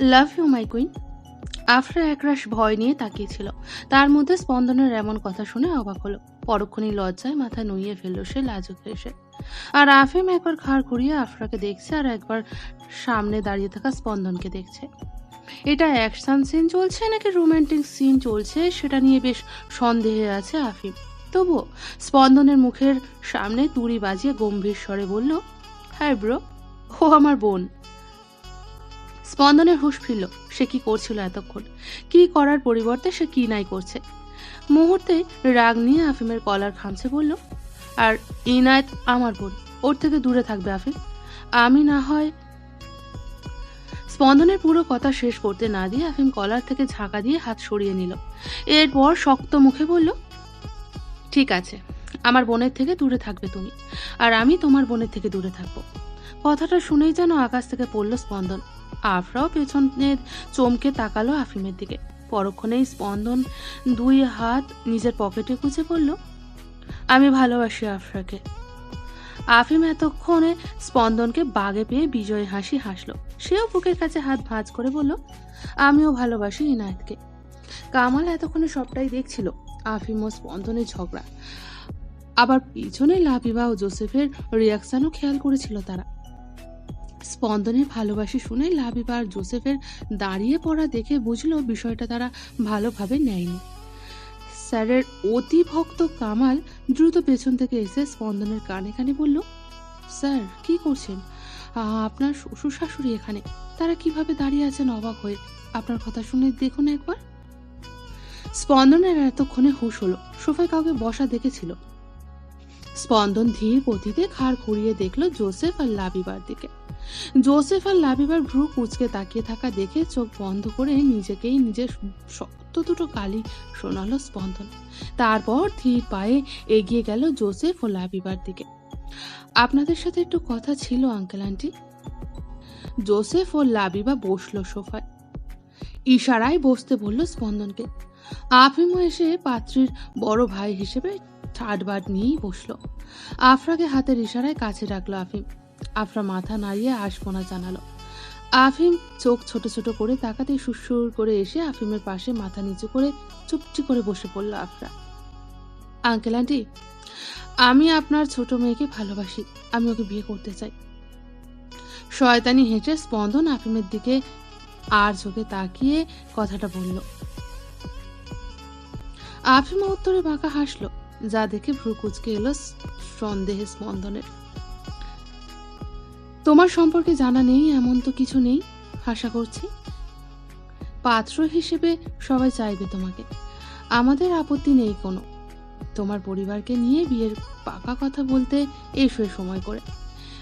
Love you, my queen. Afra একরাশ ভয় নিয়ে তাকিয়েছিল। তার মধ্যে স্পন্দনের এমন কথা শুনে অবাক হলো। পরক্ষণই লজ্জায় মাথা নুইয়ে ফেলল সে লাজুক এসে আর আফিম একবার ঘাড় ঘুরিয়ে আফরাকে দেখছে আর একবার সামনে দাঁড়িয়ে থাকা স্পন্দনকে দেখছে। এটা অ্যাকশন সিন চলছে নাকি রোমান্টিক সিন চলছে? সেটা নিয়ে বেশ সন্দেহে আছে আফিম। তবুও স্পন্দনের মুখের সামনে তুড়ি বাজিয়ে গম্ভীর স্বরে বলল হ্যাঁ ব্রো, ও আমার বোন। স্পন্দনের হুঁশ ফিরল, সে কি করছিল এতক্ষণ? কি করার পরিবর্তে সে কি নাই করছে? মুহূর্তে রাগ নিয়ে আফিমের কলার খামছে বলল, আর ইনায়েত আমার বোন, ওর থেকে দূরে থাকবে আফিম। আমি না হয় স্পন্দনের পুরো কথা শেষ করতে না দিয়ে আফিম কলার থেকে ঝাঁকা দিয়ে হাত সরিয়ে নিল। এরপর শক্ত মুখে বলল, ঠিক আছে, আমার বোনের থেকে দূরে থাকবে তুমি, আর আমি তোমার বোনের থেকে দূরে থাকব। কথাটা শুনেই যেন আকাশ থেকে পড়ল স্পন্দন। আফরাও পেছনে চমকে তাকালো আফিমের দিকে। পরক্ষণেই স্পন্দন দুই হাত নিজের পকেটে গুজে বলল, আমি ভালোবাসি আফরাকে। আফিম এতক্ষণে স্পন্দনকে বাগে পেয়ে বিজয় হাসি হাসলো। সেও বুকের কাছে হাত ভাঁজ করে বলল, আমিও ভালোবাসি ইনায়েতকে। কামাল এতক্ষণে সবটাই দেখছিল আফিম ও স্পন্দনের ঝগড়া। আবার পিছনে লাভিবা ও জোসেফের রিয়াকশনও খেয়াল করেছিল তারা। স্পন্দনের ভালোবাসি শুনে লাভিবা আর জোসেফের দাঁড়িয়ে পড়া দেখে বুঝলো বিষয়টা তারা ভালোভাবে নেয়নি। স্যারের অতি ভক্ত কামাল দ্রুত পেছন থেকে এসে স্পন্দনের কানে কানে বলল, স্যার, কি করছেন? আপনার শ্বশুর শাশুড়ি এখানে। তারা কীভাবে দাঁড়িয়ে আছেন অবাক হয়ে? আপনার কথা শুনে দেখুন একবার। স্পন্দনের এতক্ষণে হুশ হলো। সোফায় কাউকে বসা দেখেছিল। স্পন্দন ধীর গতিতে ঘাড় ঘুরিয়ে দেখল জোসেফ আর লাবিবার দিকে। জোসেফ আর লাবিবার ভ্রু কুচকে তাকিয়ে থাকা দেখে চোখ বন্ধ করে নিজেকেই নিজের শক্ত দুটো কালি শোনালো স্পন্দন। তারপর ধীর পায়ে এগিয়ে গেল জোসেফ ও লাবিবার দিকে। আপনাদের সাথে একটু কথা ছিল, আঙ্কেল আন্টি। জোসেফ ও লাবিবা বসল সোফায়। ইশারায় বসতে বলল স্পন্দনকে। আফিমও এসে পাত্রীর বড় ভাই হিসেবে ঠাটবাট নিয়েই বসল। আফরাকে হাতের ইশারায় কাছে রাখল আফিম। আফরা মাথা নাড়িয়ে আশপনা জানালো, আফিম চোখ ছোট ছোট করে তাকাতে সুরসুর করে এসে আফিমের পাশে মাথা নিচু করে চুপটি করে বসে পড়ল আফরা। আঙ্কেল, আন্টি, আমি আপনার ছোট মেয়েকে ভালোবাসি, আমি ওকে বিয়ে করতে চাই। শয়তানি হেঁটে স্পন্দন আফিমের দিকে আর চোখে তাকিয়ে কথাটা বলল। আফিমা উত্তরে বাঁকা হাসলো, যা দেখে ভ্রু কুচকে এলো সন্দেহে স্পন্দনের। তোমার সম্পর্কে জানা নেই, এমন তো কিছু নেই, আশা করছি। পাত্র হিসেবে সবাই চাইবে তোমাকে। আমাদের আপত্তি নেই কোনো। তোমার পরিবারকে নিয়ে বিয়ের পাকা কথা বলতে এসো সময় করে।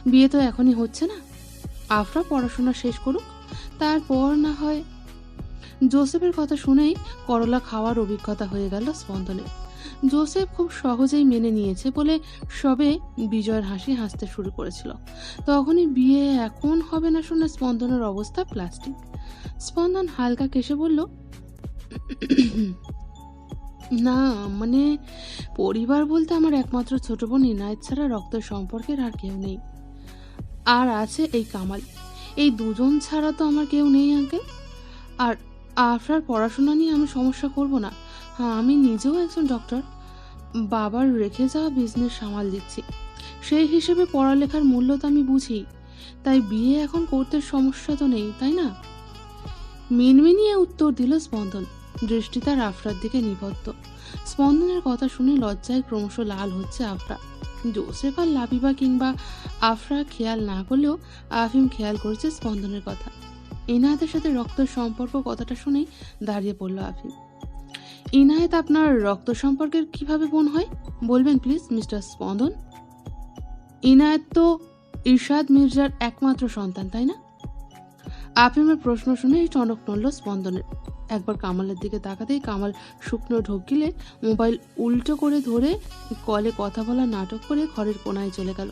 বিয়ে তো এখনই হচ্ছে না। আফরা পড়াশোনা শেষ করুক, তারপর না হয় জোসেফের কথা শুনেই করলা খাওয়ার অভিজ্ঞতা হয়ে গেল স্পন্দনের। জোসেফ খুব সহজেই মেনে নিয়েছে বলে সবে বিজয়ের হাসি হাসতে শুরু করেছিল। তখনই বিয়ে এখন হবে না শুনে স্পন্দনের অবস্থা প্লাস্টিক। স্পন্দন হালকা কেসে বলল, না মানে পরিবার বলতে আমার একমাত্র ছোট বোন ইনায়েত ছাড়া রক্তের সম্পর্কের আর কেউ নেই। আর আছে এই কামাল। এই দুজন ছাড়া তো আমার কেউ নেই, আঙ্কেল। আর আফরার পড়াশোনা নিয়ে আমি সমস্যা করব না। হ্যাঁ আমি নিজেও একজন ডক্টর। বাবার রেখে যাওয়া বিজনেস সামাল দিচ্ছি। সেই হিসেবে পড়ালেখার মূল্য তো আমি বুঝি। তাই বিয়ে এখন করতে সমস্যা তো নেই, তাই না? মিনমিনিয়ে উত্তর দিল স্পন্দন। দৃষ্টি তার আফরার দিকে নিবদ্ধ। স্পন্দনের কথা শুনে লজ্জায় ক্রমশ লাল হচ্ছে আফরা। জোসেফ আর লাবিবা কিংবা আফরা খেয়াল না করলেও আফিম খেয়াল করেছে স্পন্দনের কথা। এনাদের সাথে রক্তের সম্পর্ক কথাটা শুনেই দাঁড়িয়ে পড়ল আফিম। ইনায়েত আপনার রক্ত সম্পর্কের কীভাবে বোন হয়? বলবেন প্লিজ মিস্টার স্পন্দন। ইনায়েত তো ইরশাদ মির্জার একমাত্র সন্তান, তাই না? আফিমের প্রশ্ন শুনে এই টনক নড়ল স্পন্দনের। একবার কামালের দিকে তাকাতেই কামাল শুকনো ঢোক গিলে মোবাইল উল্টো করে ধরে কলে কথা বলা নাটক করে ঘরের কোনায় চলে গেল।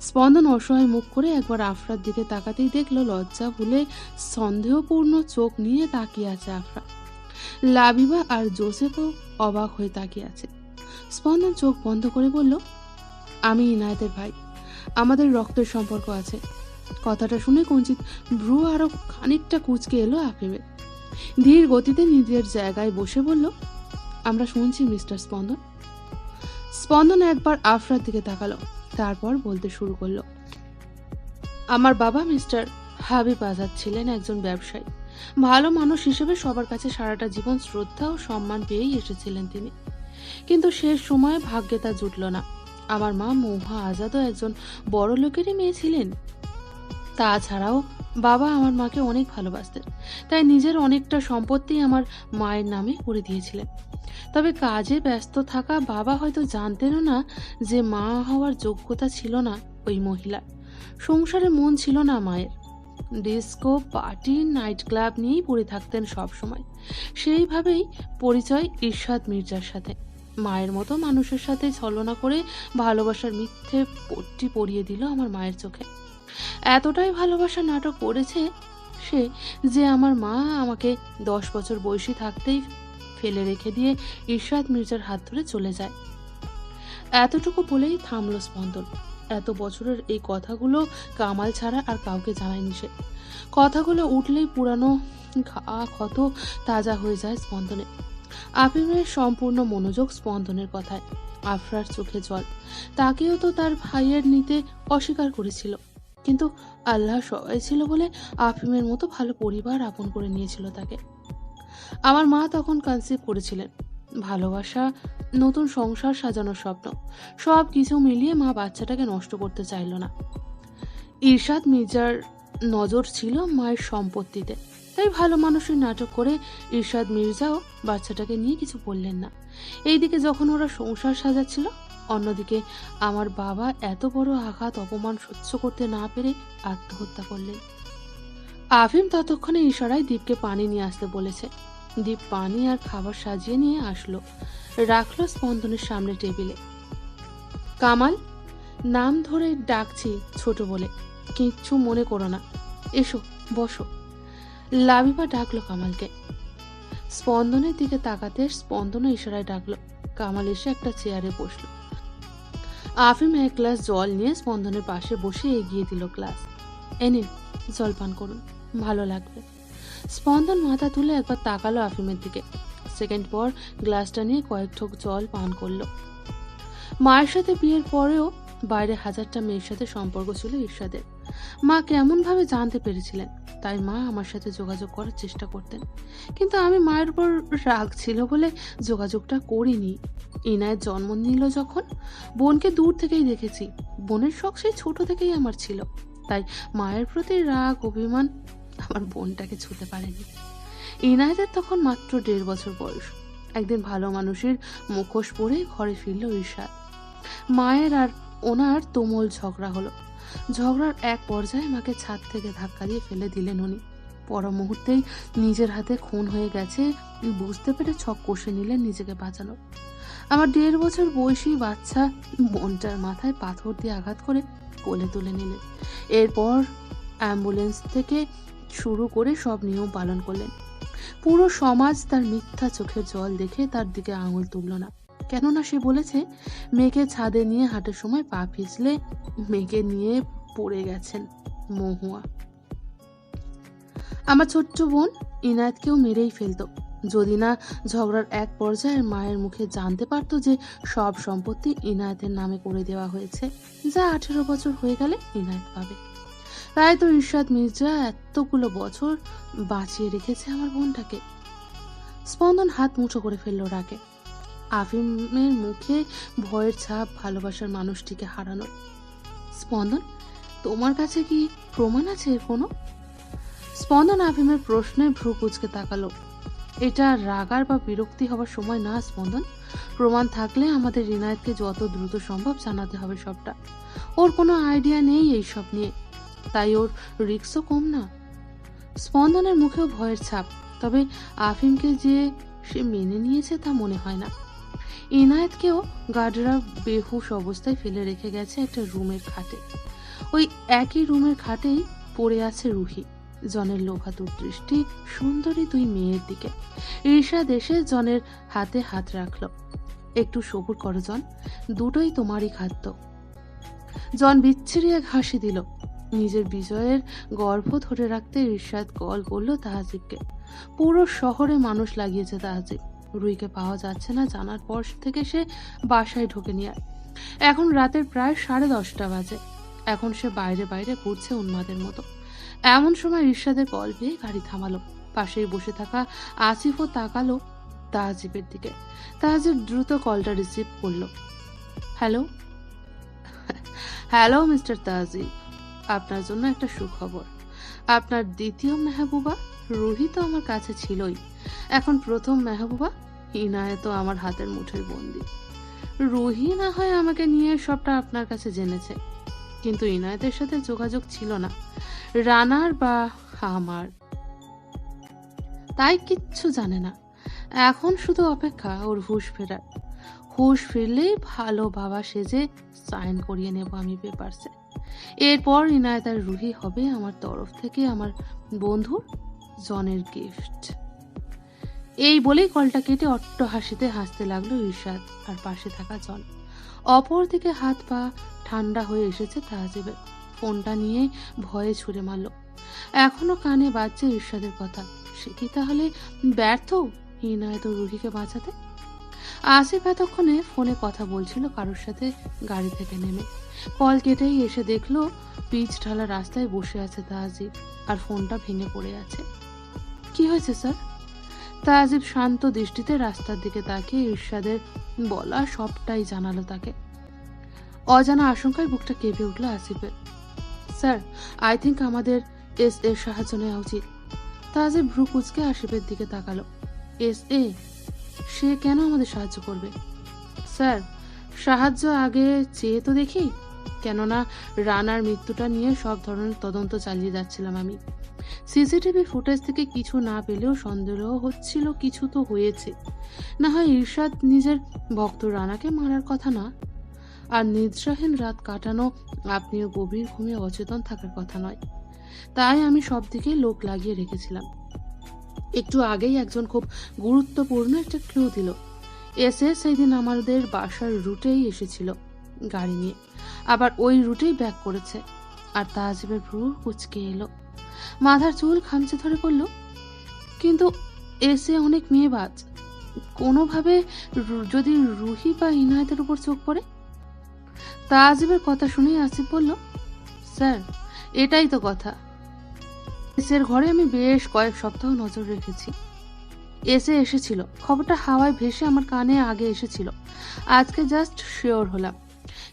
স্পন্দন অসহায় মুখ করে একবার আফরার দিকে তাকাতেই দেখল, লজ্জা ভুলে সন্দেহপূর্ণ চোখ নিয়ে তাকিয়ে আছে আফরা। লাবিবা আর জোসেফও অবাক হয়ে তাকিয়ে আছে। স্পন্দন চোখ বন্ধ করে বলল, আমি ইনায়েতের ভাই। আমাদের রক্তের সম্পর্ক আছে। কথাটা শুনে কঞ্চিত ভ্রু আরও খানিকটা কুচকে এলো আফিমের ধীর গতিতে নিজের জায়গায় বসে বলল, আমরা শুনছি, মিস্টার স্পন্দন। স্পন্দন একবার আফরার দিকে তাকালো, তারপর বলতে শুরু করল, আমার বাবা মিস্টার হাবিব আজাদ ছিলেন একজন ব্যবসায়ী। ভালো মানুষ হিসেবে সবার কাছে সারাটা জীবন শ্রদ্ধা ও সম্মান পেয়েই এসেছিলেন তিনি। কিন্তু শেষ সময়ে ভাগ্যে তা জুটল না। আমার মা মৌহা আজাদও একজন বড় লোকেরই মেয়ে ছিলেন। তাছাড়াও বাবা আমার মাকে অনেক ভালোবাসতেন। তাই নিজের অনেকটা সম্পত্তি আমার মায়ের নামে করে দিয়েছিলেন। তবে কাজে ব্যস্ত থাকা বাবা হয়তো জানতেনও না যে মা হওয়ার যোগ্যতা ছিল না ওই মহিলার। সংসারে মন ছিল না মায়ের। ডিস্কো, পার্টি নাইট ক্লাব নিয়েই পড়ে থাকতেন সব সময় সেইভাবেই পরিচয় ইরশাদ মির্জার সাথে। মায়ের মতো মানুষের সাথে ছলনা করে ভালোবাসার মিথ্যে পট্টি পরিয়ে দিল আমার মায়ের চোখে। এতটাই ভালোবাসা নাটক করেছে সে যে আমার মা আমাকে দশ বছর বয়সী থাকতেই ফেলে রেখে দিয়ে ইরশাদ মির্জার হাত ধরে চলে যায়। এতটুকু বলেই থামল স্পন্দন। এত বছরের এই কথাগুলো কামাল ছাড়া আর কাউকে জানায়নি সে। কথাগুলো উঠলেই পুরানো ক্ষত তাজা হয়ে যায় স্পন্দনে। আফিমের সম্পূর্ণ মনোযোগ স্পন্দনের কথায়, আফরার চোখে জল। তাকেও তো তার ভাইয়ের নিতে অস্বীকার করেছিল। কিন্তু আল্লাহ সবাই ছিল বলে আফিমের মতো ভালো পরিবার আপন করে নিয়েছিল তাকে। আমার মা তখন কনসিভ করেছিলেন। ভালোবাসা নতুন সংসার সাজানোর স্বপ্ন। সব কিছু মিলিয়ে মা বাচ্চাটাকে নষ্ট করতে চাইল না। ইরশাদ মির্জার নজর ছিল মায়ের সম্পত্তিতে। তাই ভালো মানুষের নাটক করে ইরশাদ মির্জাও বাচ্চাটাকে নিয়ে কিছু বললেন না। এইদিকে যখন ওরা সংসার সাজাচ্ছিল, অন্যদিকে আমার বাবা এত বড় আঘাত, অপমান সহ্য করতে না পেরে আত্মহত্যা করলেন। আফিম ততক্ষণে ইশারায় দীপকে পানি নিয়ে আসতে বলেছে। দীপ পানি আর খাবার সাজিয়ে নিয়ে আসলো। রাখল স্পন্দনের সামনে টেবিলে। কামাল, নাম ধরে ডাকছি ছোট বলে। কিচ্ছু মনে করো না। এসো, বসো। লাবিবা ডাকলো কামালকে। স্পন্দনের দিকে তাকাতে স্পন্দন ইশারায় ডাকলো। কামাল এসে একটা চেয়ারে বসল। আফিম এক গ্লাস জল নিয়ে স্পন্দনের পাশে বসে এগিয়ে দিল গ্লাস। এনে জল পান করুন, ভালো লাগবে। স্পন্দন মাথা তুলে একবার তাকালো আফিমের দিকে। সেকেন্ড পর গ্লাসটা নিয়ে কয়েক ঠোক জল পান করল। মায়ের সাথে বিয়ের পরেও বাইরে হাজারটা মেয়ের সাথে সম্পর্ক ছিল ঈর্ষাদের। মা কেমনভাবে জানতে পেরেছিলেন, তাই মা আমার সাথে যোগাযোগ করার চেষ্টা করতেন। কিন্তু আমি মায়ের উপর রাগ ছিল বলে যোগাযোগটা করিনি। ইনায়ের জন্ম নিল যখন, বোনকে দূর থেকেই দেখেছি। বোনের শখ সেই ছোট থেকেই আমার ছিল। তাই মায়ের প্রতি রাগ, অভিমান আমার বোনটাকে ছুতে পারেনি। ইনায়েতের তখন মাত্র দেড় বছর বয়স। একদিন ভালো মানুষের মুখোশ পরে ঘরে ফিরল ঈর্ষাদ মায়ের আর ওনার তুমুল ঝগড়া হলো। ঝগড়ার এক পর্যায়ে মাকে ছাদ থেকে ধাক্কা দিয়ে ফেলে দিলেন উনি। পর মুহূর্তেই নিজের হাতে খুন হয়ে গেছে, বুঝতে পেরে ছক কষে নিলেন নিজেকে বাঁচানো আমার দেড় বছর বয়সী বাচ্চা মনটার মাথায় পাথর দিয়ে আঘাত করে কোলে তুলে নিলেন। এরপর অ্যাম্বুলেন্স থেকে শুরু করে সব নিয়ম পালন করলেন। পুরো সমাজ তার মিথ্যা চোখের জল দেখে তার দিকে আঙুল তুলল না। কেননা সে বলেছে, মেয়েকে ছাদে নিয়ে হাঁটার সময় পা পিছলে মেয়েকে নিয়ে পড়ে গেছেন মহুয়া। আমার ছোট্ট বোন ইনায়েতকেও মেরেই ফেলতো। যদি না ঝগড়ার এক পর্যায়ে মায়ের মুখে জানতে পারতো যে সব সম্পত্তি ইনায়েতের নামে করে দেওয়া হয়েছে, যা আঠেরো বছর হয়ে গেলে ইনায়েত পাবে। তাই তো ইরশাদ মির্জা এতগুলো বছর বাঁচিয়ে রেখেছে আমার বোনটাকে। স্পন্দন হাত মুঠো করে ফেলল রাগে। আফিমের মুখে ভয়ের ছাপ ভালোবাসার মানুষটিকে হারানো। স্পন্দন, তোমার কাছে কি প্রমাণ আছে এর কোনো স্পন্দন আফিমের প্রশ্নে ভ্রু কুচকে তাকালো। এটা রাগার বা বিরক্তি হওয়ার সময় না, স্পন্দন। প্রমাণ থাকলে আমাদের রিনায়তকে যত দ্রুত সম্ভব জানাতে হবে সবটা। ওর কোনো আইডিয়া নেই এইসব নিয়ে। তাই ওর রিক্সও কম না। স্পন্দনের মুখেও ভয়ের ছাপ, তবে আফিমকে যে সে মেনে নিয়েছে তা মনে হয় না। ইনায়েতকেও গার্ডরা বেহুশ অবস্থায় ফেলে রেখে গেছে একটা রুমের খাটে। ওই একই রুমের খাটেই পড়ে আছে রুহি, জনের লোভাতুর দৃষ্টি সুন্দরী দুই মেয়ের দিকে। ঈর্ষা দেশে জনের হাতে হাত রাখল। একটু সবুর করো, জন, দুটোই তোমারই খাদ্য। জন বিচ্ছিরি এক হাসি দিল। নিজের বিজয়ের গর্ভ ধরে রাখতে ইরশাদ কল করল তাহাজিবকে। পুরো শহরে মানুষ লাগিয়েছে তাহাজিব। রুইকে পাওয়া যাচ্ছে না জানার পর থেকে সে বাসায় ঢোকে নিয়ে এখন রাতের প্রায় সাড়ে দশটা বাজে। এখন সে বাইরে বাইরে ঘুরছে উন্মাদের মতো। এমন সময় ইরশাদের কল পেয়ে গাড়ি থামালো। পাশেই বসে থাকা আসিফও তাকালো তাহাজিবের দিকে। তাহাজিব দ্রুত কলটা রিসিভ করল। হ্যালো? Hello, mister Tahajib. আপনার জন্য একটা সুখবর। আপনার দ্বিতীয় মেহবুবা রুহি তো আমার কাছে ছিলই। এখন প্রথম মেহবুবা ইনায় তো আমার হাতের মুঠোয় বন্দি। রুহি না হয় আমাকে নিয়ে সবটা আপনার কাছে জেনেছে। কিন্তু ইনায়তের সাথে যোগাযোগ ছিল না। রানার বা আমার। তাই কিচ্ছু জানে না। এখন শুধু অপেক্ষা ওর হুশ ফেরার। হুশ ফিরলেই ভালো বাবা সেজে সাইন করিয়ে নেব আমি পেপারসে। এরপর ইনায়ত আর রুহি হবে আমার তরফ থেকে আমার বন্ধুর জনের গিফট এই বলেই কলটা কেটে অট্ট হাসিতে হাসতে লাগল ঈর্ষাদ আর পাশে থাকা জন। অপর দিকে হাত পা ঠান্ডা হয়ে এসেছে তাহাজিবের। ফোনটা নিয়ে ভয়ে ছুড়ে মারল। এখনও কানে বাজছে ঈর্ষাদের কথা। সে কি তাহলে ব্যর্থ ইনায়ত রুহিকে বাঁচাতে? আসিফ এতক্ষণে ফোনে কথা বলছিল কারোর সাথে গাড়ি থেকে নেমে। কল কেটেই এসে দেখল পিচ ঢালা রাস্তায় বসে আছে তাহাজিব আর ফোনটা ভেঙে পড়ে আছে। কি হয়েছে, স্যার? তাজিব শান্ত দৃষ্টিতে রাস্তার দিকে তাকিয়ে ঈর্ষাদের বলা সবটাই জানালো তাকে। অজানা আশঙ্কায় বুকটা কেঁপে উঠল আসিফের। স্যার, আই থিঙ্ক আমাদের এস এর সাহায্য নেওয়া উচিত। তাজিব ভ্রু কুচকে আসিফের দিকে তাকালো। S A? সে কেন আমাদের সাহায্য করবে? স্যার, সাহায্য আগে চেয়ে তো দেখি। কেননা রানার মৃত্যুটা নিয়ে সব ধরনের তদন্ত চালিয়ে যাচ্ছিলাম আমি। সিসিটিভি ফুটেজ থেকে কিছু না পেলেও সন্দেহ হচ্ছিল, কিছু তো হয়েছে। না হয় ঈর্ষাদ নিজের ভক্ত রানাকে মারার কথা না? আর নিদ্রাহীন রাত কাটানো আপনিও গভীর ঘুমে অচেতন থাকার কথা নয়। তাই আমি সব দিকে লোক লাগিয়ে রেখেছিলাম। একটু আগেই একজন খুব গুরুত্বপূর্ণ একটা ক্লু দিল। এসে সেদিন আমাদের বাসার রুটেই এসেছিল। গাড়ি নিয়ে। আবার ওই রুটেই ব্যাক করেছে। আর তাজিবের ভ্রু কুচকে এলো। মাথার চুল খামচে ধরে বলল কিন্তু এসে অনেক মেয়ে বাজ। কোনোভাবে যদি রুহি বা ইনায়তের উপর চোখ পড়ে? তাজিবের কথা শুনেই আসিফ বলল, স্যার, এটাই তো কথা। এসের ঘরে আমি বেশ কয়েক সপ্তাহ নজর রেখেছি। এসে এসেছিল। খবরটা হাওয়ায় ভেসে আমার কানে আগে এসেছিল। আজকে জাস্ট শিওর হলাম।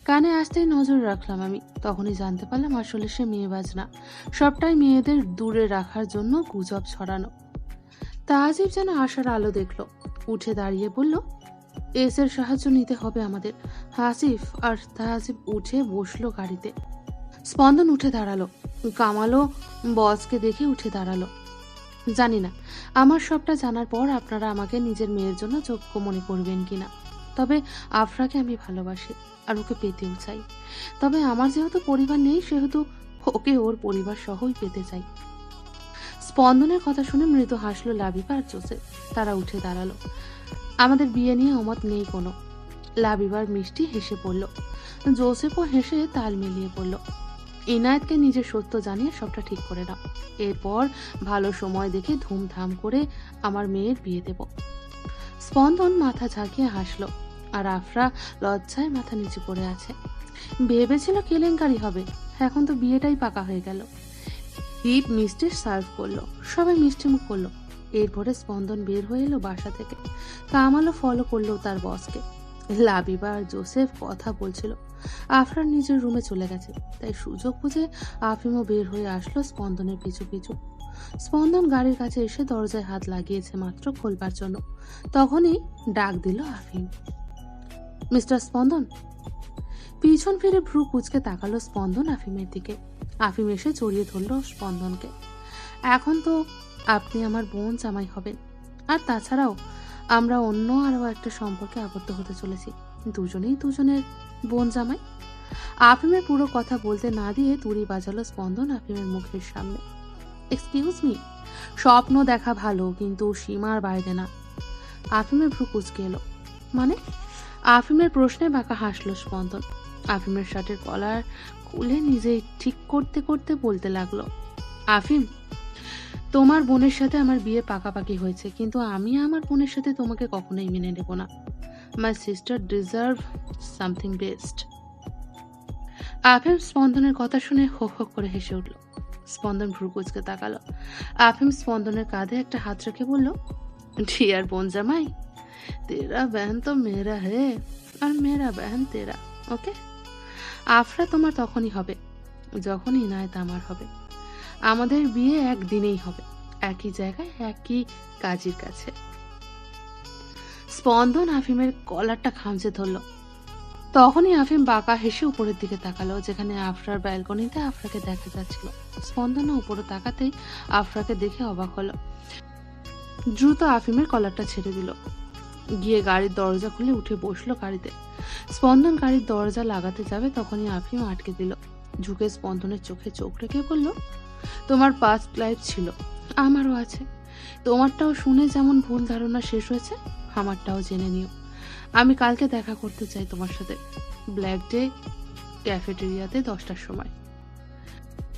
কানে আসতেই নজর রাখলাম আমি। তখনই জানতে পারলাম আসলে সে মেয়েবাজ না সবটাই মেয়েদের দূরে রাখার জন্য গুজব ছড়ানো। তাহাজিব যেন আশার আলো দেখল। উঠে দাঁড়িয়ে বলল, এসের সাহায্য নিতে হবে আমাদের। হাসিফ আর তাহাজিব উঠে বসল গাড়িতে। স্পন্দন উঠে দাঁড়াল। কামালও বসকে দেখে উঠে দাঁড়াল। জানি না, আমার সবটা জানার পর আপনারা আমাকে নিজের মেয়ের জন্য যোগ্য মনে করবেন কিনা। তবে আফরাকে আমি ভালোবাসি। আর ওকে পেতেও চাই। তবে আমার যেহেতু পরিবার নেই, সেহেতু ওকে ওর পরিবার সহই পেতে চাই। স্পন্দনের কথা শুনে মৃদু হাসলো লাবিবা আর জোসেফ। তারা উঠে দাঁড়াল। আমাদের বিয়ে নিয়ে অমত নেই কোনো। লাবিবার মিষ্টি হেসে পড়ল। জোসেফও হেসে তাল মিলিয়ে পড়ল। ইনায়েতকে নিজের সত্য জানিয়ে সবটা ঠিক করে নাও। এরপর ভালো সময় দেখে ধুমধাম করে আমার মেয়ের বিয়ে দেব। স্পন্দন মাথা ঝাঁকিয়ে হাসলো। আর আফরা লজ্জায় মাথা নিচু করে আছে। ভেবেছিল কেলেঙ্কারি হবে। এখন তো বিয়েটাই পাকা হয়ে গেল। দীপ মিষ্টি সার্ভ করল। সবাই মিষ্টি মুখ করল। এরপরে স্পন্দন বের হয়ে এলো বাসা থেকে। কামালও ফলো করল তার বসকে লাবিবা আর জোসেফ কথা বলছিল। আফরান নিজের রুমে চলে গেছে। তাই সুযোগ বুঝে আফিমও বের হয়ে আসলো স্পন্দনের পিছু পিছু। স্পন্দন গাড়ির কাছে এসে দরজায় হাত লাগিয়েছে মাত্র খোলবার জন্য। তখনই ডাক দিল আফিম। মিস্টার স্পন্দন? পিছন ফিরে ভ্রু কুচকে তাকালো স্পন্দন আফিমের দিকে। আফিম এসে জড়িয়ে ধরল স্পন্দনকে। এখন তো আপনি আমার বোন জামাই হবেন। আর তাছাড়াও আমরা অন্য আরও একটা সম্পর্কে আবদ্ধ হতে চলেছি। দুজনেই দুজনের বোন জামাই। আফিমের পুরো কথা বলতে না দিয়ে তুড়ি বাজালো স্পন্দন আফিমের মুখের সামনে। এক্সকিউজ মি স্বপ্ন দেখা ভালো, কিন্তু সীমার বাইরে না। আফিমের ভ্রু কুচকে এলো। মানে? আফিমের প্রশ্নে বাঁকা হাসলো স্পন্দন। আফিমের শার্টের কলার খুলে নিজেই ঠিক করতে করতে বলতে লাগল, আফিম, তোমার বোনের সাথে আমার বিয়ে পাকাপাকি হয়েছে, কিন্তু আমি আমার বোনের সাথে তোমাকে কখনোই মেনে নেব না। My sister deserve something best আফিম স্পন্দনের কথা শুনে হো হো করে হেসে উঠল। স্পন্দন ভ্রুকুচকে তাকালো। আফিম স্পন্দনের কাঁধে একটা হাত রেখে বলল, ডিয়ার বোন জামাই তেরা বহন তো মেরা হে আর মেরা বহন তেরা ওকে আফরা তোমার তখনই হবে যখন ইনায়ত আমার হবে। আমাদের বিয়ে একদিনেই হবে, একই জায়গায়, একই কাজীর কাছে। স্পন্দন আফিমের কলারটা খামচে ধরল। তখনই আফিম বাঁকা হেসে উপরের দিকে তাকালো, যেখানে আফরার ব্যালকনিতে আফরাকে দেখা যাচ্ছিল। স্পন্দনও উপরে তাকাতেই আফরাকে দেখে অবাক হলো। দ্রুত আফিমের কলারটা ছেড়ে দিল। গিয়ে গাড়ির দরজা খুলে উঠে বসল গাড়িতে। স্পন্দন গাড়ির দরজা লাগাতে যাবে তখনই আফিম আটকে দিল। ঝুঁকে স্পন্দনের চোখে চোখ রেখে বলল, তোমার পাস্ট লাইফ ছিল, আমারও আছে। তোমারটাও শুনে যেমন ভুল ধারণা শেষ হয়েছে, আমারটাও জেনে নিও। আমি কালকে দেখা করতে চাই তোমার সাথে, ব্ল্যাক ডে ক্যাফেটেরিয়াতে দশটার সময়।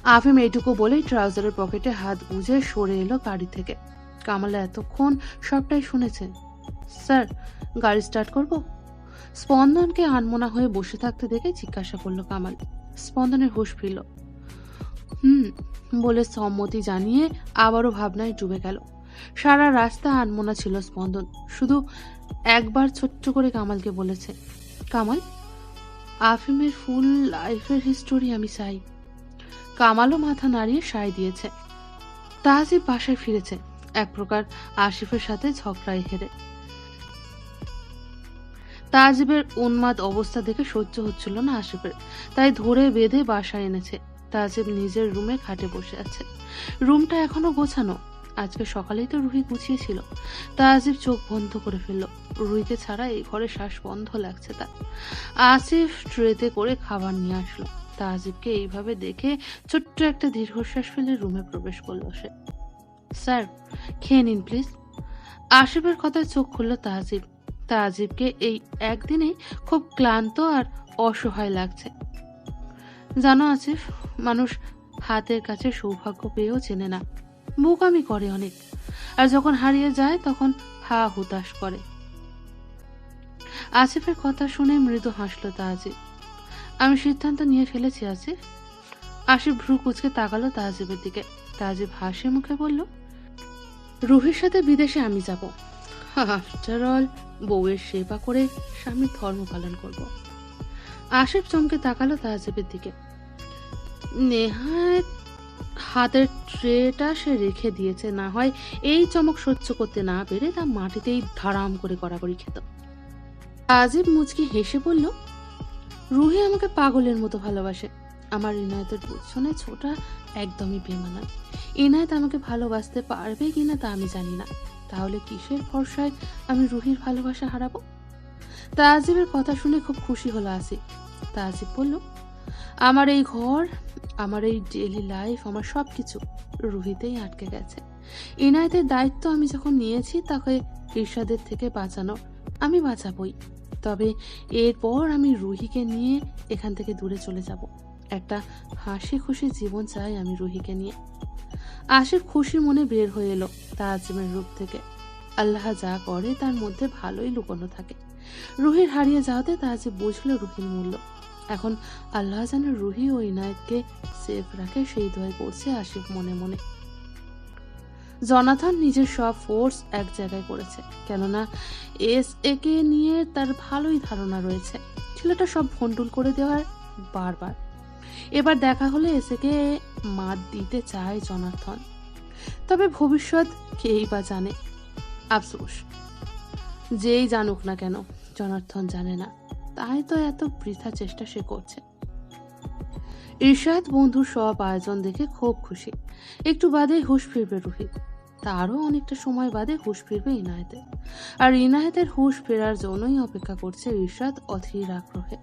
আফিম এইটুকু বলেই ট্রাউজারের পকেটে হাত গুজে সরে এলো গাড়ি থেকে। কামালা এতক্ষণ সবটাই শুনেছে স্যার, গাড়ি স্টার্ট করব। স্পন্দনকে আনমনা হয়ে বসে থাকতে দেখে জিজ্ঞাসা করল কামাল। স্পন্দনের হুঁশ ফিরল। হুম, বলে সম্মতি জানিয়ে আবারও ভাবনায় ডুবে গেল। সারা রাস্তা আনমনা ছিল স্পন্দন। শুধু একবার ছোট্ট করে কামালকে বলেছে, কামাল, আফিমের ফুল লাইফের হিস্টোরি আমি চাই। কামালও মাথা নাড়িয়ে সায় দিয়েছে। তাজিব বাসায় ফিরেছে। এক প্রকার আসিফের সাথে ঝগড়ায় হেরে। তাজিবের উন্মাদ অবস্থা দেখে সহ্য হচ্ছিল না আসিফের তাই ধরে বেঁধে বাসায় এনেছে। তাজিব নিজের রুমে খাটে বসে আছে। রুমটা এখনও গোছানো। আজকে সকালেই তো রুহি গুছিয়েছিল। তাজিব চোখ বন্ধ করে ফেলল। রুহিকে ছাড়া এই ঘরে শ্বাস বন্ধ লাগছে তার। আসিফ ট্রেতে করে খাবার নিয়ে আসলো। তাজিবকে এইভাবে দেখে ছোট্ট একটা দীর্ঘশ্বাস ফেলে রুমে প্রবেশ করল সে। স্যার, খেয়ে নিন, প্লিজ। আসিফের কথায় চোখ খুলল তাজিব। তাজিবকে এই একদিনেই খুব ক্লান্ত আর অসহায় লাগছে। জানো আসিফ, মানুষ হাতের কাছে সৌভাগ্য পেয়েও চেনে না। বোকামি করে অনেক। আর যখন হারিয়ে যায়, তখন হা হুতাশ করে। আসিফের কথা শুনে মৃদু হাসল তাজিব। আমি সিদ্ধান্ত নিয়ে ফেলেছি, আসিফ। আসিফ ভ্রু কুচকে তাকালো তাজিবের দিকে। তাজিব হাসি মুখে বলল, রুহির সাথে বিদেশে আমি যাব। আফটার অল বউয়ের সেবা করে স্বামীর ধর্ম পালন করব। আশিফ চমকে তাকালো তাজিবের দিকে। নেহায় হাতের ট্রেটা সে রেখে দিয়েছে, না হয় এই চমক সহ্য করতে না পেরে তা মাটিতেই ধারাম করে গড়াগড়ি খেত। আজিব মুচকি হেসে বলল, রুহি আমাকে পাগলের মতো ভালোবাসে। আমার ইনায়তের পিছনে ছোটা একদমই বেমানান। ইনায়ত আমাকে ভালোবাসতে পারবে কিনা তা আমি জানি না। তাহলে কিসের ভরসায় আমি রুহির ভালোবাসা হারাবো? তাজিবের কথা শুনে খুব খুশি হলো আসিফ। তাজিব বলল, আমার এই ঘর, আমার এই ডেলি লাইফ আমার সব কিছু রুহিতেই আটকে গেছে। ইনায়তের দায়িত্ব আমি যখন নিয়েছি, তাকে ঈর্ষাদের থেকে বাঁচানো আমি বাঁচাবই। তবে এরপর আমি রুহিকে নিয়ে এখান থেকে দূরে চলে যাব। একটা হাসি খুশি জীবন চাই আমি রুহিকে নিয়ে। আশিফ খুশি মনে বের হয়ে এলো তাজিমের রূপ থেকে। আল্লাহ যা করে তার মধ্যে ভালোই লুকোনো থাকে। রুহির হারিয়ে যাওয়াতে তাজিব বুঝলো রুহির মূল্য। এখন আল্লাহ যেন রুহি ও ইনায়েতকে সেফ রাখে সেই দোয়া করছে আশিফ মনে মনে। জনাথন নিজের সব ফোর্স এক জায়গায় করেছে, কেননা এস একে নিয়ে তার ভালোই ধারণা রয়েছে। ছেলেটা সব ভন্ডুল করে দেওয়ার বারবার। এবার দেখা হলে এস এসেকে মাত দিতে চায় জনাথন তবে ভবিষ্যৎ কেই বা জানে? আফসোস। যেই জানুক না কেন জনার্থন জানে না। তাই তো এত বৃথা চেষ্টা সে করছে। ঈর্ষাদ বন্ধুর সব আয়োজন দেখে খুব খুশি। একটু বাদে হুশ ফিরবে রুহিত। তারও অনেকটা সময় বাদে হুশ ফিরবে ইনায়েতের। আর ইনায়েতের হুশ ফেরার জন্যই অপেক্ষা করছে ঈর্ষাদ অধীর আগ্রহে।